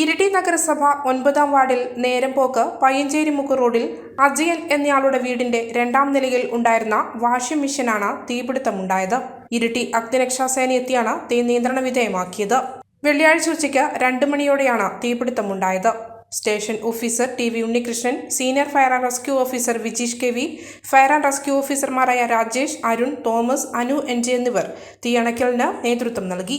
ഇരിട്ടി നഗരസഭ ഒൻപതാം വാർഡിൽ നേരം പോക്ക് പയ്യഞ്ചേരി മുക്ക് റോഡിൽ അജയൻ എന്നയാളുടെ വീടിന്റെ രണ്ടാം നിലയിൽ ഉണ്ടായിരുന്ന വാഷിംഗ് മെഷീനാണ് തീപിടുത്തമുണ്ടായത്. ഇരിട്ടി അഗ്നിരക്ഷാസേന എത്തിയാണ് തീ നിയന്ത്രണ വിധേയമാക്കിയത്. വെള്ളിയാഴ്ച ഉച്ചയ്ക്ക് രണ്ട് മണിയോടെയാണ് തീപിടുത്തമുണ്ടായത്. Station officer T V Unnikrishnan senior fire and rescue officer Vijeesh K V fire and rescue ഓഫീസർമാരായ Rajesh Arun Thomas Anu N J എന്നിവർ തീയണയ്ക്കലിന് നേതൃത്വം നൽകി.